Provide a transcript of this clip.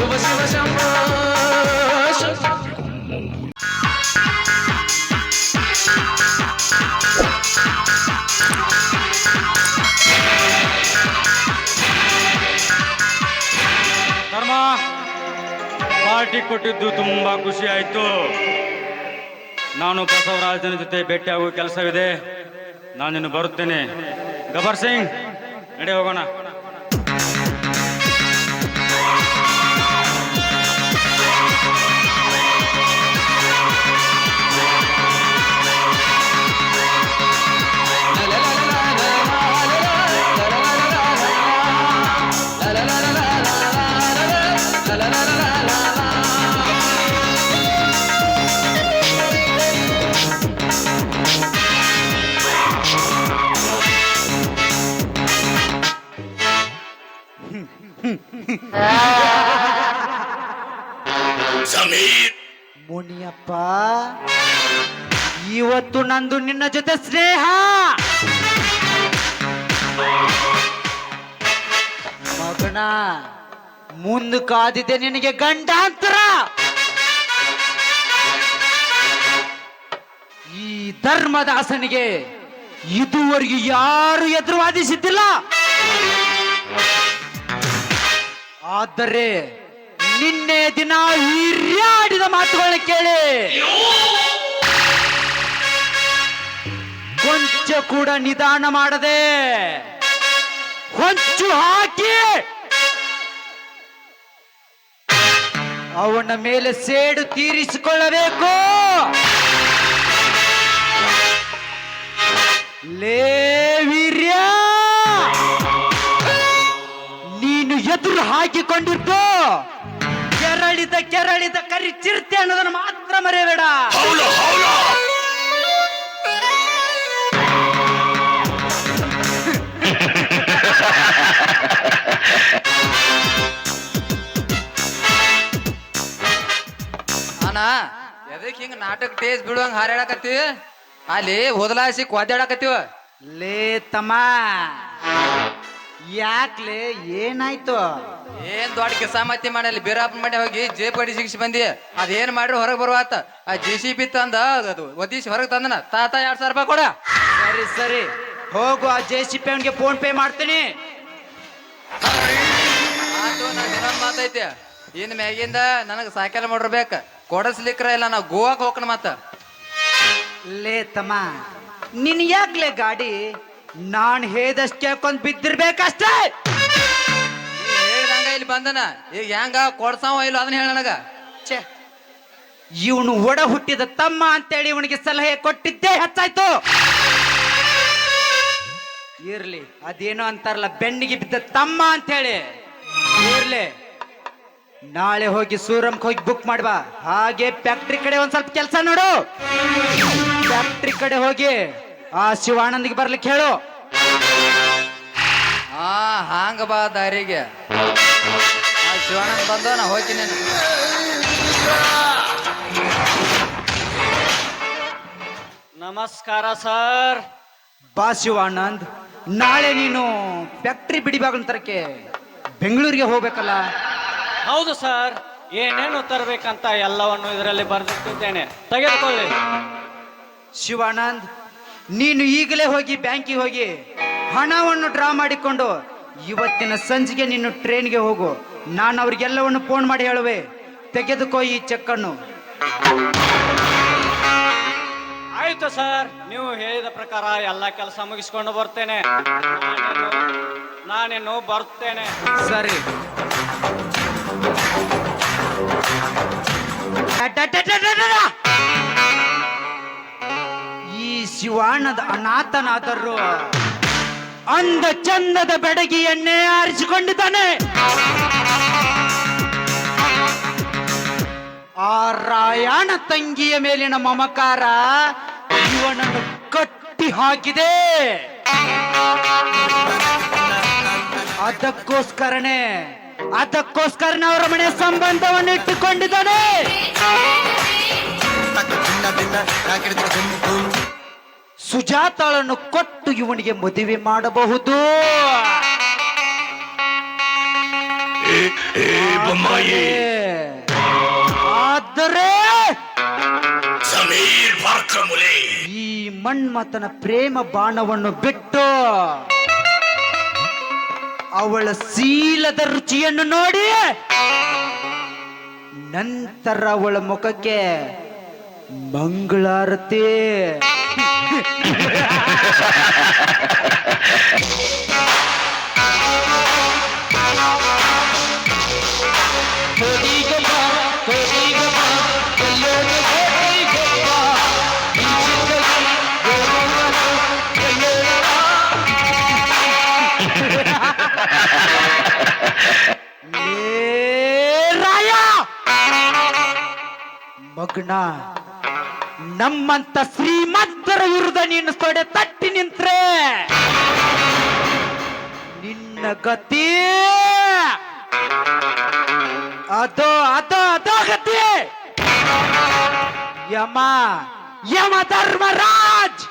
ಶಿವ ಧರ್ಮ, ಪಾರ್ಟಿ ಕೊಟ್ಟಿದ್ದು ತುಂಬಾ ಖುಷಿ ಆಯ್ತು. ನಾನು ಬಸವರಾಜನ ಜೊತೆ ಭೇಟಿಯಾಗುವ ಕೆಲಸವಿದೆ. ನಾನಿನ್ನು ಬರುತ್ತೇನೆ. ಗಬರ್ ಸಿಂಗ್, ನಡೆ ಹೋಗೋಣ. ಮುನಿಯಪ್ಪ ಇವತ್ತು ನಂದು ನಿನ್ನ ಜೊತೆ ಸ್ನೇಹ ಮಗನ ಮುಂದೆ ಕಾದಿದೆ ನಿನಗೆ ಗಂಡಾಂತರ. ಈ ಧರ್ಮದಾಸನಿಗೆ ಇದುವರೆಗೂ ಯಾರು ಎದುರು ವಾದಿಸಿದ್ದಿಲ್ಲ ಆದರೆ ನಿನ್ನೆ ದಿನ ಹಿರಿಯಾಡಿದ ಮಾತುಗಳನ್ನ ಕೇಳಿ. ಕೊಂಚ ಕೂಡ ನಿಧಾನ ಮಾಡದೆ ಹೊಂಚು ಹಾಕಿ ಅವನ ಮೇಲೆ ಸೇಡು ತೀರಿಸಿಕೊಳ್ಳಬೇಕು. ಲೇ ವೀರ್ಯ! ನೀನು ಎದುರು ಹಾಕಿಕೊಂಡಿದ್ದು. ಕೆರಳಿದ ಕೆರಳಿದ ಕರಿ ಚಿರತೆ ಅನ್ನೋದನ್ನು ಮಾತ್ರ ಮರೆಯಬೇಡ. ಎದಕ್ ಹಿಂಗ ನಾಟಕ ಟೇಸ್ ಬಿಡುವಂಗ ಹಾರಾಡಕತ್ತಿ? ಅಲ್ಲಿ ಓದಲಾಸಿ ಕ್ವಾದ್ಯಾಡಕತ್ತೀವ ಲೇ ತಮ್ಮ ಯಾಕ್ಲೆ ಏನಾಯ್ತು? ಏನ್ ದೊಡ್ಡ ಕಿಸಾಮತಿ ಮಾಡಲಿ ಬೇರಪ್ಪ ಮಾಡಿ ಹೋಗಿ ಜೇಬ್ ಗಡಿ ಸಿಗಿಸಿ ಬಂದಿ. ಅದೇನ್ ಮಾಡ್ರಿ ಹೊರಗೆ ಬರುವಾತ ಆ ಜೆ ಸಿ ಬಿ ತಂದ ಅದು ಒದಿಸಿ ಹೊರಗೆ ತಂದನ. ತಾತ ಎರಡ್ ಸಾವಿರ ರೂಪಾಯಿ ಕೊಡ. ಸರಿ ಸರಿ. ಹೋಗು ಆ ಜೆ ಸಿ ಪಿ ಅವನಿಗೆ ಫೋನ್ ಪೇ ಮಾಡ್ತೀನಿ. ಆತು ನನ್ನ ಮಾತೈತಿ. ಇನ್ ಮ್ಯಾಗಿಂದ ನನಗೆ ಸಾಯಂಕಾಲ ಮಾಡಿರ್ಬೇಕ ಕೊಡಸ್ಲಿಕ್ರ ಇಲ್ಲ ನಾವು ಗೋವಾಕ್ ಹೋಗ್ಕಣ ಮತ್ತ. ಲೇ ತಮ್ಮ ನಿನ್ ಯಾಕ್ಲೆ ಗಾಡಿ ನಾನ್ ಹೇಳ್ದಷ್ಟು ಕೇಳ್ಕೊಂಡ್ ಬಿದ್ದಿರ್ಬೇಕಷ್ಟೇ? ಹೇಳ್ದಂಗ ಇಲ್ಲಿ ಬಂದನ ಈಗ ಹೆಂಗ ಕೊಡ್ಸಾವ ಇಲ್ಲ ಅದನ್ನ ಹೇಳ ನನಗ. ಛೆ ಇವನು ಒಡ ಹುಟ್ಟಿದ ತಮ್ಮ ಅಂತೇಳಿ ಇವನಿಗೆ ಸಲಹೆ ಕೊಟ್ಟಿದ್ದೇ ಹೆಚ್ಚಾಯ್ತು. ಇರ್ಲಿ ಅದೇನೋ ಅಂತಾರಲ್ಲ ಬೆನ್ನಿಗೆ ಬಿದ್ದ ತಮ್ಮ ಅಂತೇಳಿ. ಇರ್ಲಿ. ನಾಳೆ ಹೋಗಿ ಸೂರಮ್ಗೆ ಹೋಗಿ ಬುಕ್ ಮಾಡ್ಬಾ ಹಾಗೆ ಫ್ಯಾಕ್ಟ್ರಿ ಕಡೆ ಒಂದ್ ಸ್ವಲ್ಪ ಕೆಲಸ ನೋಡು. ಫ್ಯಾಕ್ಟ್ರಿ ಕಡೆ ಹೋಗಿ ಆ ಶಿವಾನಂದಿಗೆ ಬರ್ಲಿಕ್ಕೆ ಹೇಳು. ಆ ಹಾಂಗ ಬಾ ದಾರಿಗೆ. ಆ ಶಿವಾನಂದ್ ಬಂದ ನಾ ಹೋಗ್ತೀನಿ ನಮಸ್ಕಾರ ಸರ್. ಬಾ ಶಿವಾನಂದ್ ನಾಳೆ ನೀನು ಫ್ಯಾಕ್ಟ್ರಿ ಬಿಡಿಬಾಗ್ಲಂತರಕ್ಕೆ ಬೆಂಗಳೂರಿಗೆ ಹೋಗ್ಬೇಕಲ್ಲ. ಹೌದು ಸರ್. ಏನೇನು ತರಬೇಕಂತ ಎಲ್ಲವನ್ನು ಇದರಲ್ಲಿ ಬರೆದಿಟ್ಟಿದ್ದೇನೆ. ತೆಗೆದುಕೊಳ್ಳಿ. ಶಿವಾನಂದ್ ನೀನು ಈಗಲೇ ಹೋಗಿ ಬ್ಯಾಂಕಿಗೆ ಹೋಗಿ ಹಣವನ್ನು ಡ್ರಾ ಮಾಡಿಕೊಂಡು ಇವತ್ತಿನ ಸಂಜೆಗೆ ನೀನು ಟ್ರೈನ್ಗೆ ಹೋಗು. ನಾನು ಅವ್ರಿಗೆಲ್ಲವನ್ನು ಫೋನ್ ಮಾಡಿ ಹೇಳುವೆ. ತೆಗೆದುಕೋ ಈ ಚೆಕ್ಕನ್ನು. ಆಯ್ತು ಸರ್. ನೀವು ಹೇಳಿದ ಪ್ರಕಾರ ಎಲ್ಲ ಕೆಲಸ ಮುಗಿಸ್ಕೊಂಡು ಬರ್ತೇನೆ. ನಾನೇನು ಬರ್ತೇನೆ. ಸರಿ. ಈ ಶಿವಾನದ ಅನಾಥನಾಥರು ಅಂದ ಚಂದದ ಬೆಡಗಿಯನ್ನೇ ಆರಿಸಿಕೊಂಡಿದ್ದಾನೆ. ಆ ರಾಯಣ ತಂಗಿಯ ಮೇಲಿನ ಮಮಕಾರ ಇವನನ್ನು ಕಟ್ಟಿ ಹಾಕಿದೆ. ಅದಕ್ಕೋಸ್ಕರನೇ ಅದಕ್ಕೋಸ್ಕರನೇ ಅವರ ಮನೆ ಸಂಬಂಧವನ್ನು ಇಟ್ಟುಕೊಂಡಿದ್ದಾನೆ. ಸುಜಾತಾಳನ್ನು ಕೊಟ್ಟು ಇವನಿಗೆ ಮದುವೆ ಮಾಡಬಹುದು. ಆದರೆ ಈ ಮಣ್ಮತನ ಪ್ರೇಮ ಬಾಣವನ್ನು ಬಿಟ್ಟು ಅವಳ ಶೀಲದ ರುಚಿಯನ್ನು ನೋಡಿ ನಂತರ ಅವಳ ಮುಖಕ್ಕೆ ಮಂಗಳಾರತಿ. ಮಗ್ನ, ನಮ್ಮಂತ ಶ್ರೀಮಂತರ ವಿರುದ್ಧ ನೀನು ತೊಡೆ ತಟ್ಟಿ ನಿಂತ್ರೆ. ನಿನ್ನ ಗತಿ. ಅದೋ ಅದೋ ಅದೋ ಗತಿ. ಯಮ ಯಮ ಧರ್ಮರಾಜ್.